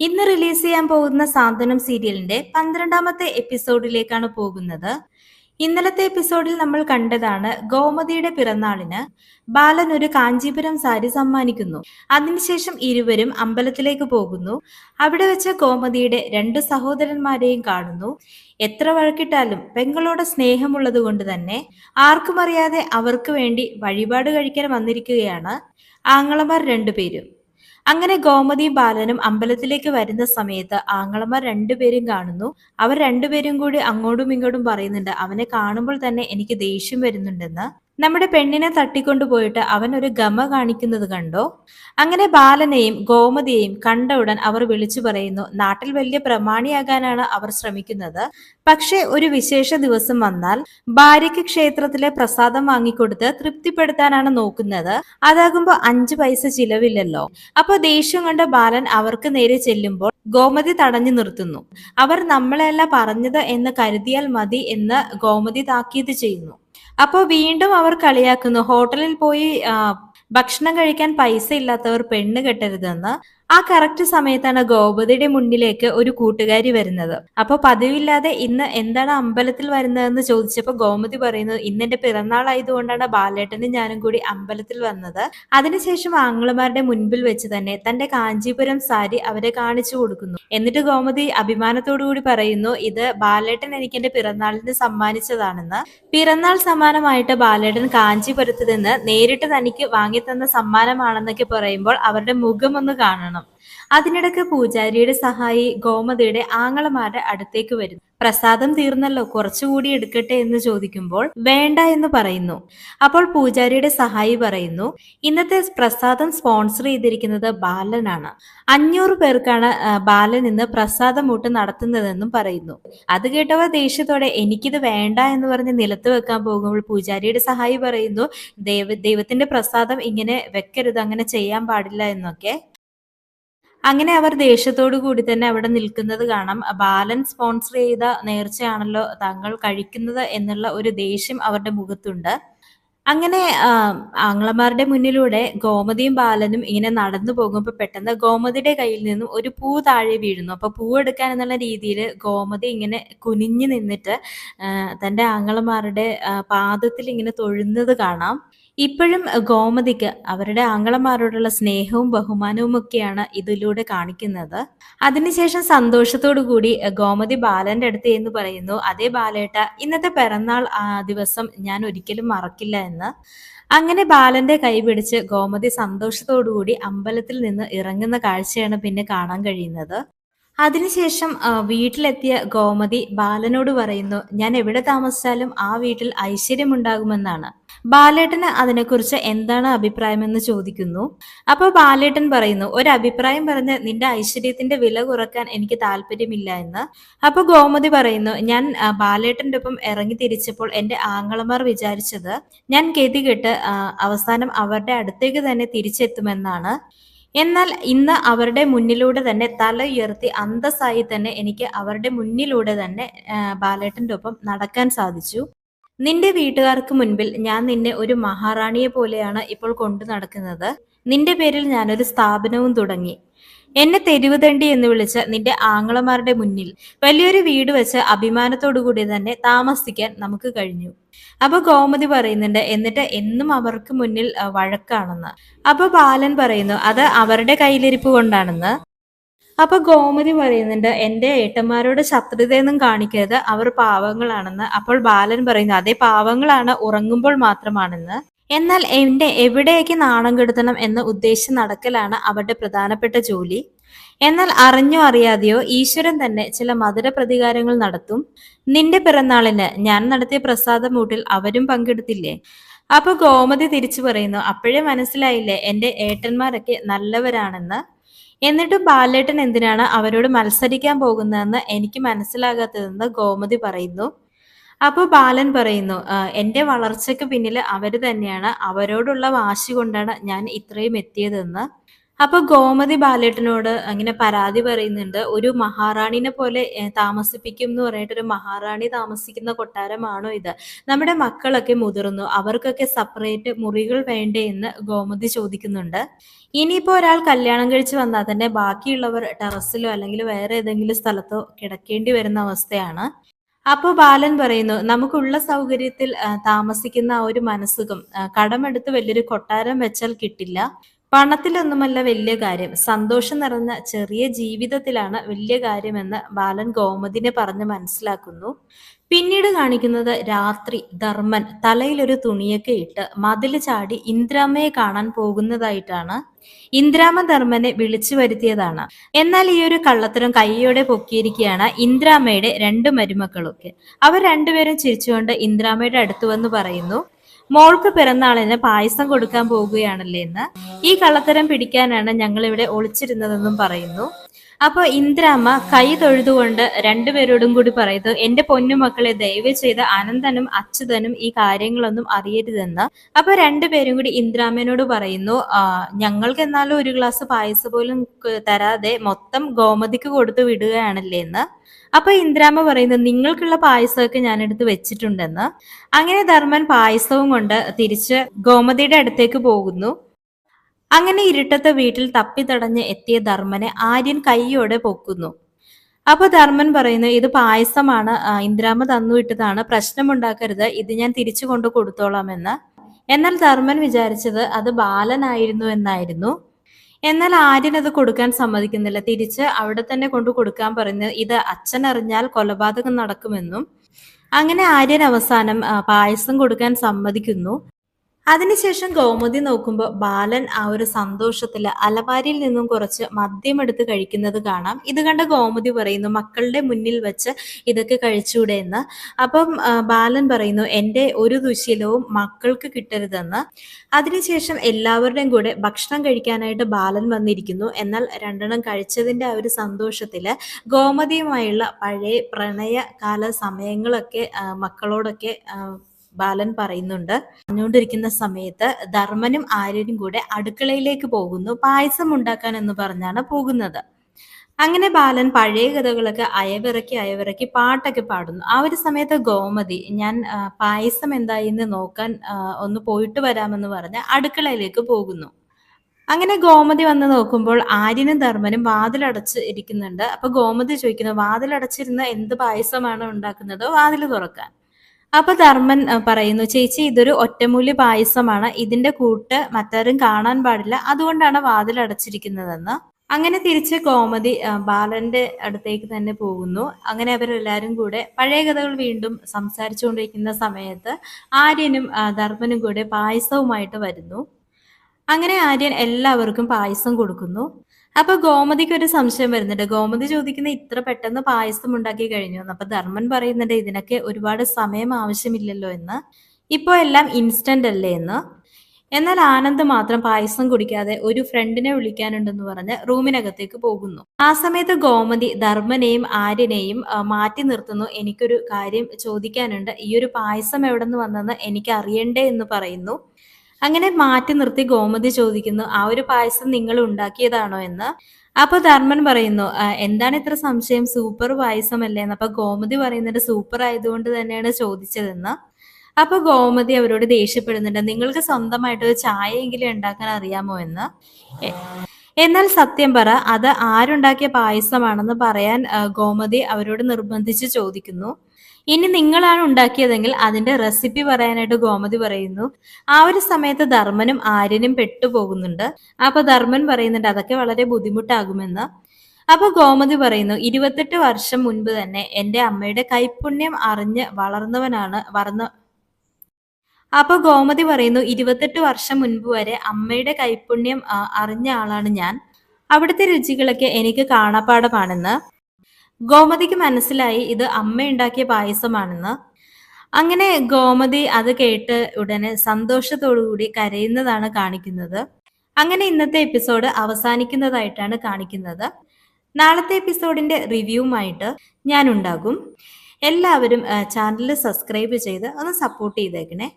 ഇന്ന് റിലീസ് ചെയ്യാൻ പോകുന്ന സാന്ത്വനം സീരിയലിന്റെ പന്ത്രണ്ടാമത്തെ എപ്പിസോഡിലേക്കാണ് പോകുന്നത്. ഇന്നലത്തെ എപ്പിസോഡിൽ നമ്മൾ കണ്ടതാണ് ഗോമതിയുടെ പിറന്നാളിന് ബാലൻ ഒരു കാഞ്ചീപുരം സാരി സമ്മാനിക്കുന്നു. അതിനുശേഷം ഇരുവരും അമ്പലത്തിലേക്ക് പോകുന്നു. അവിടെ വെച്ച് ഗോമതിയുടെ രണ്ട് സഹോദരന്മാരെയും കാണുന്നു. എത്ര വഴക്കിട്ടാലും പെങ്ങളോട് സ്നേഹമുള്ളത് കൊണ്ട് തന്നെ ആർക്കും അറിയാതെ അവർക്ക് വേണ്ടി വഴിപാട് കഴിക്കാൻ വന്നിരിക്കുകയാണ് ആങ്ങളമാർ രണ്ടുപേരും. അങ്ങനെ ഗോമതിയും ബാലനും അമ്പലത്തിലേക്ക് വരുന്ന സമയത്ത് ആങ്ങളമാർ രണ്ടുപേരും കാണുന്നു. അവർ രണ്ടുപേരും കൂടി അങ്ങോട്ടും ഇങ്ങോട്ടും പറയുന്നുണ്ട് അവനെ കാണുമ്പോൾ തന്നെ എനിക്ക് ദേഷ്യം വരുന്നുണ്ടെന്ന്. നമ്മുടെ പെണ്ണിനെ തട്ടിക്കൊണ്ടുപോയിട്ട് അവൻ ഒരു ഗമ കാണിക്കുന്നത് കണ്ടോ? അങ്ങനെ ബാലനെയും ഗോമതിയെയും കണ്ട ഉടൻ അവർ വിളിച്ചു പറയുന്നു നാട്ടിൽ വലിയ പ്രമാണിയാകാനാണ് അവർ ശ്രമിക്കുന്നത്. പക്ഷേ ഒരു വിശേഷ ദിവസം വന്നാൽ ഭാര്യയ്ക്ക് ക്ഷേത്രത്തിലെ പ്രസാദം വാങ്ങിക്കൊടുത്ത് തൃപ്തിപ്പെടുത്താനാണ് നോക്കുന്നത്. അതാകുമ്പോ അഞ്ചു പൈസ ചിലവില്ലല്ലോ. അപ്പൊ ദേഷ്യം കണ്ട ബാലൻ അവർക്ക് നേരെ ചെല്ലുമ്പോൾ ഗോമതി തടഞ്ഞു നിർത്തുന്നു. അവർ നമ്മളെയല്ല പറഞ്ഞത് എന്ന് കരുതിയാൽ മതി എന്ന് ഗോമതി താക്കീത് ചെയ്യുന്നു. അപ്പോൾ വീണ്ടും അവർ കളിയാക്കുന്നു. ഹോട്ടലിൽ പോയി ഭക്ഷണം കഴിക്കാൻ പൈസ ഇല്ലാത്തവർ പെണ്ണ് കെട്ടരുതെന്ന് ആ കറക്റ്റ് സമയത്താണ് ഗോപതിയുടെ മുന്നിലേക്ക് ഒരു കൂട്ടുകാരി വരുന്നത്. അപ്പൊ പതിവില്ലാതെ ഇന്ന് എന്താണ് അമ്പലത്തിൽ വരുന്നതെന്ന് ചോദിച്ചപ്പോ ഗോമതി പറയുന്നു ഇന്നെന്റെ പിറന്നാളായതുകൊണ്ടാണ് ബാലേട്ടനും ഞാനും കൂടി അമ്പലത്തിൽ വന്നത്. അതിനുശേഷം ആംഗ്ലമാരുടെ മുൻപിൽ വെച്ച് തന്നെ തന്റെ കാഞ്ചീപുരം സാരി അവരെ കാണിച്ചു കൊടുക്കുന്നു. എന്നിട്ട് ഗോമതി അഭിമാനത്തോടു കൂടി പറയുന്നു ഇത് ബാലേട്ടൻ എനിക്ക് എന്റെ പിറന്നാളിന് സമ്മാനിച്ചതാണെന്ന്. പിറന്നാൾ സമ്മാനമായിട്ട് ബാലേട്ടൻ കാഞ്ചീപുരത്ത് നിന്ന് നേരിട്ട് തനിക്ക് വാങ്ങിത്തന്ന സമ്മാനമാണെന്നൊക്കെ പറയുമ്പോൾ അവരുടെ മുഖം ഒന്ന് കാണണം. അതിനിടയ്ക്ക് പൂജാരിയുടെ സഹായി ഗോമതിയുടെ ആങ്ങളമാരുടെ അടുത്തേക്ക് വരുന്നു. പ്രസാദം തീർന്നല്ലോ കുറച്ചുകൂടി എടുക്കട്ടെ എന്ന് ചോദിക്കുമ്പോൾ വേണ്ട എന്ന് പറയുന്നു. അപ്പോൾ പൂജാരിയുടെ സഹായി പറയുന്നു ഇന്നത്തെ പ്രസാദം സ്പോൺസർ ചെയ്തിരിക്കുന്നത് ബാലനാണ്. അഞ്ഞൂറ് പേർക്കാണ് ബാലൻ ഇന്ന് പ്രസാദമൂട്ട് നടത്തുന്നതെന്നും പറയുന്നു. അത് കേട്ടവ ദേഷ്യത്തോടെ എനിക്കിത് വേണ്ട എന്ന് പറഞ്ഞ് നിലത്ത് വെക്കാൻ പോകുമ്പോൾ പൂജാരിയുടെ സഹായി പറയുന്നു ദൈവ ദൈവത്തിന്റെ പ്രസാദം ഇങ്ങനെ വെക്കരുത് അങ്ങനെ ചെയ്യാൻ പാടില്ല എന്നൊക്കെ അങ്ങനെ അവർ ദേഷ്യത്തോടു കൂടി തന്നെ അവിടെ നിൽക്കുന്നത് കാണാം. ബാലൻ സ്പോൺസർ ചെയ്ത നേർച്ചയാണല്ലോ താങ്കൾ കഴിക്കുന്നത് എന്നുള്ള ഒരു ദേഷ്യം അവരുടെ മുഖത്തുണ്ട്. അങ്ങനെ ആംഗ്ലമാരുടെ മുന്നിലൂടെ ഗോമതിയും ബാലനും ഇങ്ങനെ നടന്നു പോകുമ്പോൾ പെട്ടെന്ന് ഗോമതിയുടെ കയ്യിൽ നിന്നും ഒരു പൂ താഴെ വീഴുന്നു. അപ്പൊ പൂ എടുക്കാൻ എന്നുള്ള രീതിയിൽ ഗോമതി ഇങ്ങനെ കുനിഞ്ഞു നിന്നിട്ട് തന്റെ ആംഗ്ലമാരുടെ പാദത്തിൽ ഇങ്ങനെ തൊഴുന്നത് കാണാം. ഇപ്പോഴും ഗോമതിക്ക് അവരുടെ ആംഗളമാരോടുള്ള സ്നേഹവും ബഹുമാനവും ഒക്കെയാണ് ഇതിലൂടെ കാണിക്കുന്നത്. അതിനുശേഷം സന്തോഷത്തോടു കൂടി ഗോമതി ബാലന്റെ അടുത്ത് എന്ന് പറയുന്നു അതേ ബാലേട്ട ഇന്നത്തെ പിറന്നാൾ ദിവസം ഞാൻ ഒരിക്കലും മറക്കില്ല എന്ന്. അങ്ങനെ ബാലന്റെ കൈ പിടിച്ച് ഗോമതി സന്തോഷത്തോടു കൂടി അമ്പലത്തിൽ നിന്ന് ഇറങ്ങുന്ന കാഴ്ചയാണ് പിന്നെ കാണാൻ കഴിയുന്നത്. അതിനുശേഷം വീട്ടിലെത്തിയ ഗോമതി ബാലനോട് പറയുന്നു ഞാൻ എവിടെ താമസിച്ചാലും ആ വീട്ടിൽ ഐശ്വര്യമുണ്ടാകുമെന്നാണ്. ബാലേട്ടന് അതിനെക്കുറിച്ച് എന്താണ് അഭിപ്രായം എന്ന് ചോദിക്കുന്നു. അപ്പോൾ ബാലേട്ടൻ പറയുന്നു ഒരു അഭിപ്രായം പറഞ്ഞ് നിന്റെ ഐശ്വര്യത്തിന്റെ വില കുറയ്ക്കാൻ എനിക്ക് താല്പര്യമില്ല എന്ന്. അപ്പൊ ഗോമതി പറയുന്നു ഞാൻ ബാലേട്ടന്റെ ഒപ്പം ഇറങ്ങി തിരിച്ചപ്പോൾ എന്റെ ആങ്ങളമാർ വിചാരിച്ചത് ഞാൻ ഗതികെട്ട് കെട്ട് അവസാനം അവരുടെ അടുത്തേക്ക് തന്നെ തിരിച്ചെത്തുമെന്നാണ്. എന്നാൽ ഇന്ന് അവരുടെ മുന്നിലൂടെ തന്നെ തല ഉയർത്തി അന്തസ്സായി തന്നെ എനിക്ക് അവരുടെ മുന്നിലൂടെ തന്നെ ബാലേട്ടന്റെ ഒപ്പം നടക്കാൻ സാധിച്ചു. നിന്റെ വീട്ടുകാർക്ക് മുൻപിൽ ഞാൻ നിന്നെ ഒരു മഹാറാണിയെ പോലെയാണ് ഇപ്പോൾ കൊണ്ടു നടക്കുന്നത്. നിന്റെ പേരിൽ ഞാനൊരു സ്ഥാപനവും തുടങ്ങി. എന്നെ തെരുവുതണ്ടി എന്ന് വിളിച്ച് നിന്റെ ആങ്ങളമാരുടെ മുന്നിൽ വലിയൊരു വീട് വെച്ച് അഭിമാനത്തോടു കൂടി തന്നെ താമസിക്കാൻ നമുക്ക് കഴിഞ്ഞു. അപ്പൊ ഗോമതി പറയുന്നുണ്ട് എന്നിട്ട് എന്നും അവർക്ക് മുന്നിൽ വഴക്കാണെന്ന്. അപ്പൊ ബാലൻ പറയുന്നു അത് അവരുടെ കയ്യിലിരിപ്പ് കൊണ്ടാണെന്ന്. അപ്പൊ ഗോമതി പറയുന്നുണ്ട് എന്റെ ഏട്ടന്മാരോട് ശത്രുതയൊന്നും കാണിക്കരുത്. അവർ പാവങ്ങളാണെന്ന്. അപ്പോൾ ബാലൻ പറയുന്നു അതേ പാവങ്ങളാണ് ഉറങ്ങുമ്പോൾ മാത്രമാണെന്ന്. എന്നാൽ എന്റെ എവിടേക്ക് നാണം കെടുത്തണം എന്ന ഉദ്ദേശം നടക്കലാണ് അവരുടെ പ്രധാനപ്പെട്ട ജോലി. എന്നാൽ അറിഞ്ഞോ അറിയാതെയോ ഈശ്വരൻ തന്നെ ചില മധുര പ്രതികാരങ്ങൾ നടത്തും. നിന്റെ പിറന്നാളിന് ഞാൻ നടത്തിയ പ്രസാദമൂട്ടിൽ അവരും പങ്കെടുത്തില്ലേ? അപ്പൊ ഗോമതി തിരിച്ചു പറയുന്നു അപ്പോഴേ മനസ്സിലായില്ലേ എന്റെ ഏട്ടന്മാരൊക്കെ നല്ലവരാണെന്ന്. എന്നിട്ടും ബാലേട്ടൻ എന്തിനാണ് അവരോട് മത്സരിക്കാൻ പോകുന്നതെന്ന് എനിക്ക് മനസ്സിലാകാത്തതെന്ന് ഗോമതി പറയുന്നു. അപ്പോൾ ബാലൻ പറയുന്നു എന്റെ വളർച്ചയ്ക്ക് പിന്നിൽ അവർ തന്നെയാണ്. അവരോടുള്ള വാശി കൊണ്ടാണ് ഞാൻ ഇത്രയും എത്തിയതെന്ന്. അപ്പൊ ഗോമതി ബാലേട്ടനോട് അങ്ങനെ പരാതി പറയുന്നുണ്ട്. ഒരു മഹാറാണിനെ പോലെ താമസിപ്പിക്കും എന്ന് പറഞ്ഞിട്ട് ഒരു മഹാറാണി താമസിക്കുന്ന കൊട്ടാരമാണോ ഇത്? നമ്മുടെ മക്കളൊക്കെ മുതിർന്നു. അവർക്കൊക്കെ സെപ്പറേറ്റ് മുറികൾ വേണ്ടേ എന്ന് ഗോമതി ചോദിക്കുന്നുണ്ട്. ഇനിയിപ്പോ ഒരാൾ കല്യാണം കഴിച്ച് വന്നാൽ തന്നെ ബാക്കിയുള്ളവർ ടെറസിലോ അല്ലെങ്കിൽ വേറെ ഏതെങ്കിലും സ്ഥലത്തോ കിടക്കേണ്ടി വരുന്ന അവസ്ഥയാണ്. അപ്പോൾ ബാലൻ പറയുന്നു നമുക്കുള്ള സൗകര്യത്തിൽ താമസിക്കുന്ന ആ ഒരു മനസ്സുഖം കടമെടുത്ത് വലിയൊരു കൊട്ടാരം വെച്ചാൽ കിട്ടില്ല. പണത്തിലൊന്നുമല്ല വലിയ കാര്യം. സന്തോഷം നിറഞ്ഞ ചെറിയ ജീവിതത്തിലാണ് വലിയ കാര്യമെന്ന് ബാലൻ ഗോമതിനെ പറഞ്ഞ് മനസ്സിലാക്കുന്നു. പിന്നീട് കാണിക്കുന്നത് രാത്രി ധർമ്മൻ തലയിലൊരു തുണിയൊക്കെ ഇട്ട് മതിൽ ചാടി ഇന്ദ്രാമയെ കാണാൻ പോകുന്നതായിട്ടാണ്. ഇന്ദ്രാമ ധർമ്മനെ വിളിച്ചു വരുത്തിയതാണ്. എന്നാൽ ഈ ഒരു കള്ളത്തരം കൈയോടെ പൊക്കിയിരിക്കുകയാണ് ഇന്ദ്രാമയുടെ രണ്ട് മരുമക്കളൊക്കെ. അവർ രണ്ടുപേരും ചിരിച്ചുകൊണ്ട് ഇന്ദ്രാമയുടെ അടുത്തു വന്ന് പറയുന്നു മോൾക്ക് പിറന്നാളിന് പായസം കൊടുക്കാൻ പോകുകയാണല്ലേ എന്ന് ഈ കള്ളത്തരം പിടിക്കാനാണ് ഞങ്ങൾ ഇവിടെ ഒളിച്ചിരുന്നതെന്നും പറയുന്നു. അപ്പൊ ഇന്ദ്രാമ്മ കൈ തൊഴുതുകൊണ്ട് രണ്ടുപേരോടും കൂടി പറയുന്നു എന്റെ പൊന്നുമക്കളെ ദയവ് ചെയ്ത് അനന്തനും അച്യുതനും ഈ കാര്യങ്ങളൊന്നും അറിയരുതെന്ന്. അപ്പൊ രണ്ടുപേരും കൂടി ഇന്ദ്രാമ്മനോട് പറയുന്നു "ആ, ഞങ്ങൾക്ക് എന്നാലും ഒരു ഗ്ലാസ് പായസം പോലും തരാതെ മൊത്തം ഗോമതിക്ക് കൊടുത്തു വിടുകയാണല്ലേ എന്ന്. അപ്പൊ ഇന്ദ്രാമ്മ പറയുന്നു നിങ്ങൾക്കുള്ള പായസമൊക്കെ ഞാൻ എടുത്ത് വെച്ചിട്ടുണ്ടെന്ന്. അങ്ങനെ ധർമ്മൻ പായസവും കൊണ്ട് തിരിച്ച് ഗോമതിയുടെ അടുത്തേക്ക് പോകുന്നു. അങ്ങനെ ഇരുട്ടത്തെ വീട്ടിൽ തപ്പിത്തടഞ്ഞ് എത്തിയ ധർമ്മനെ ആര്യൻ കൈയോടെ പൊക്കുന്നു. അപ്പൊ ധർമ്മൻ പറയുന്നു ഇത് പായസമാണ്. ഇന്ദ്രാമ തന്നുവിട്ടതാണ് പ്രശ്നമുണ്ടാക്കരുത്. ഇത് ഞാൻ തിരിച്ചു കൊണ്ട് കൊടുത്തോളാമെന്ന്. എന്നാൽ ധർമ്മൻ വിചാരിച്ചത് അത് ബാലനായിരുന്നു എന്നായിരുന്നു. എന്നാൽ ആര്യൻ അത് കൊടുക്കാൻ സമ്മതിക്കുന്നില്ല. തിരിച്ച് അവിടെ തന്നെ കൊണ്ട് കൊടുക്കാൻ പറയുന്നത് ഇത് അച്ഛൻ അറിഞ്ഞാൽ കൊലപാതകം നടക്കുമെന്നും. അങ്ങനെ ആര്യൻ അവസാനം പായസം കൊടുക്കാൻ സമ്മതിക്കുന്നു. അതിനുശേഷം ഗൗമതി നോക്കുമ്പോൾ ബാലൻ ആ ഒരു സന്തോഷത്തിൽ അലമാരിയിൽ നിന്നും കുറച്ച് മദ്യം എടുത്ത് കഴിക്കുന്നത് കാണാം. ഇത് കണ്ട ഗോമതി പറയുന്നു മക്കളുടെ മുന്നിൽ വെച്ച് ഇതൊക്കെ കഴിച്ചൂടെ എന്ന് അപ്പം ബാലൻ പറയുന്നു എന്റെ ഒരു ദുശീലവും മക്കൾക്ക് കിട്ടരുതെന്ന്. അതിനുശേഷം എല്ലാവരുടെയും കൂടെ ഭക്ഷണം കഴിക്കാനായിട്ട് ബാലൻ വന്നിരിക്കുന്നു. എന്നാൽ രണ്ടെണ്ണം കഴിച്ചതിന്റെ ആ ഒരു സന്തോഷത്തിൽ ഗോമതിയുമായുള്ള പഴയ പ്രണയകാല സമയങ്ങളൊക്കെ മക്കളോടൊക്കെ ബാലൻ പറയുന്നുണ്ട്. പറഞ്ഞുകൊണ്ടിരിക്കുന്ന സമയത്ത് ധർമ്മനും ആര്യനും കൂടെ അടുക്കളയിലേക്ക് പോകുന്നു. പായസം ഉണ്ടാക്കാൻ എന്ന് പറഞ്ഞാണ് പോകുന്നത്. അങ്ങനെ ബാലൻ പഴയ കഥകളൊക്കെ അയവിറക്കി അയവിറക്കി പാട്ടൊക്കെ പാടുന്നു. ആ ഒരു സമയത്ത് ഗോമതി ഞാൻ പായസം എന്തായി എന്ന് നോക്കാൻ ഒന്ന് പോയിട്ട് വരാമെന്ന് പറഞ്ഞ് അടുക്കളയിലേക്ക് പോകുന്നു. അങ്ങനെ ഗോമതി വന്ന് നോക്കുമ്പോൾ ആര്യനും ധർമ്മനും വാതിലടച്ച് ഇരിക്കുന്നുണ്ട്. അപ്പൊ ഗോമതി ചോദിക്കുന്നു വാതിലടച്ചിരുന്ന എന്ത് പായസമാണ് ഉണ്ടാക്കുന്നത്? വാതിൽ തുറക്കാൻ. അപ്പൊ ധർമ്മൻ പറയുന്നു ചേച്ചി ഇതൊരു ഒറ്റമൂലി പായസമാണ്. ഇതിന്റെ കൂട്ട് മറ്റാരും കാണാൻ പാടില്ല. അതുകൊണ്ടാണ് വാതിൽ അടച്ചിരിക്കുന്നതെന്ന്. അങ്ങനെ തിരിച്ച് കോമതി ബാലന്റെ അടുത്തേക്ക് തന്നെ പോകുന്നു. അങ്ങനെ അവരെല്ലാരും കൂടെ പഴയ കഥകൾ വീണ്ടും സംസാരിച്ചുകൊണ്ടിരിക്കുന്ന സമയത്ത് ആര്യനും ധർമ്മനും കൂടെ പായസവുമായിട്ട് വരുന്നു. അങ്ങനെ ആര്യൻ എല്ലാവർക്കും പായസം കൊടുക്കുന്നു. അപ്പൊ ഗോമതിക്ക് ഒരു സംശയം വരുന്നുണ്ട്. ഗോമതി ചോദിക്കുന്ന ഇത്ര പെട്ടെന്ന് പായസം ഉണ്ടാക്കി കഴിഞ്ഞു അപ്പൊ ധർമ്മൻ പറയുന്നുണ്ട് ഇതിനൊക്കെ ഒരുപാട് സമയം ആവശ്യമില്ലല്ലോ എന്ന്. ഇപ്പൊ എല്ലാം ഇൻസ്റ്റന്റ് അല്ലേ എന്ന്. എന്നാൽ ആനന്ദ് മാത്രം പായസം കുടിക്കാതെ ഒരു ഫ്രണ്ടിനെ വിളിക്കാനുണ്ടെന്ന് പറഞ്ഞ് റൂമിനകത്തേക്ക് പോകുന്നു. ആ സമയത്ത് ഗോമതി ധർമ്മനെയും ആര്യനെയും മാറ്റി നിർത്തുന്നു. എനിക്കൊരു കാര്യം ചോദിക്കാനുണ്ട്. ഈ ഒരു പായസം എവിടെ നിന്ന് വന്നെന്ന് എനിക്ക് അറിയണ്ടേ എന്ന് പറയുന്നു. അങ്ങനെ മാറ്റി നിർത്തി ഗോമതി ചോദിക്കുന്നു ആ ഒരു പായസം നിങ്ങൾ ഉണ്ടാക്കിയതാണോ എന്ന്? അപ്പൊ ധർമ്മൻ പറയുന്നു എന്താണ് ഇത്ര സംശയം? സൂപ്പർ പായസമല്ലേ? എന്ന്. അപ്പൊ ഗോമതി പറയുന്നത് സൂപ്പർ ആയതുകൊണ്ട് തന്നെയാണ് ചോദിച്ചതെന്ന്. അപ്പൊ ഗോമതി അവരോട് ദേഷ്യപ്പെടുന്നുണ്ട് നിങ്ങൾക്ക് സ്വന്തമായിട്ട് ഒരു ചായയെങ്കിലും ഉണ്ടാക്കാൻ അറിയാമോ എന്ന്? എന്നാൽ സത്യം പറ അത് ആരുണ്ടാക്കിയ പായസമാണെന്ന് പറയാൻ ഗോമതി അവരോട് നിർബന്ധിച്ച് ചോദിക്കുന്നു. ഇനി നിങ്ങളാണ് ഉണ്ടാക്കിയതെങ്കിൽ അതിന്റെ റെസിപ്പി പറയാനായിട്ട് ഗോമതി പറയുന്നു. ആ ഒരു സമയത്ത് ധർമ്മനും ആര്യനും പെട്ടുപോകുന്നുണ്ട്. അപ്പൊ ധർമ്മൻ പറയുന്നുണ്ട് അതൊക്കെ വളരെ ബുദ്ധിമുട്ടാകുമെന്ന്. അപ്പൊ ഗോമതി പറയുന്നു ഇരുപത്തെട്ട് വർഷം മുൻപ് തന്നെ എന്റെ അമ്മയുടെ കൈപുണ്യം അറിഞ്ഞ് വളർന്നവനാണ് വളർന്ന അപ്പൊ ഗോമതി പറയുന്നു ഇരുപത്തെട്ട് വർഷം മുൻപ് വരെ അമ്മയുടെ കൈപുണ്യം അറിഞ്ഞ ആളാണ് ഞാൻ. അവിടുത്തെ രുചികളൊക്കെ എനിക്ക് കാണാപ്പാടമാണെന്ന് ഗോമതിക്ക് മനസ്സിലായി ഇത് അമ്മ ഉണ്ടാക്കിയ പായസമാണെന്ന്. അങ്ങനെ ഗോമതി അത് കേട്ട് ഉടനെ സന്തോഷത്തോടുകൂടി കരയുന്നതാണ് കാണിക്കുന്നത്. അങ്ങനെ ഇന്നത്തെ എപ്പിസോഡ് അവസാനിക്കുന്നതായിട്ടാണ് കാണിക്കുന്നത്. നാളത്തെ എപ്പിസോഡിന്റെ റിവ്യൂവുമായിട്ട് ഞാൻ ഉണ്ടാകും എല്ലാവരും ചാനൽ സബ്സ്ക്രൈബ് ചെയ്ത് ഒന്ന് സപ്പോർട്ട് ചെയ്തേക്കണേ.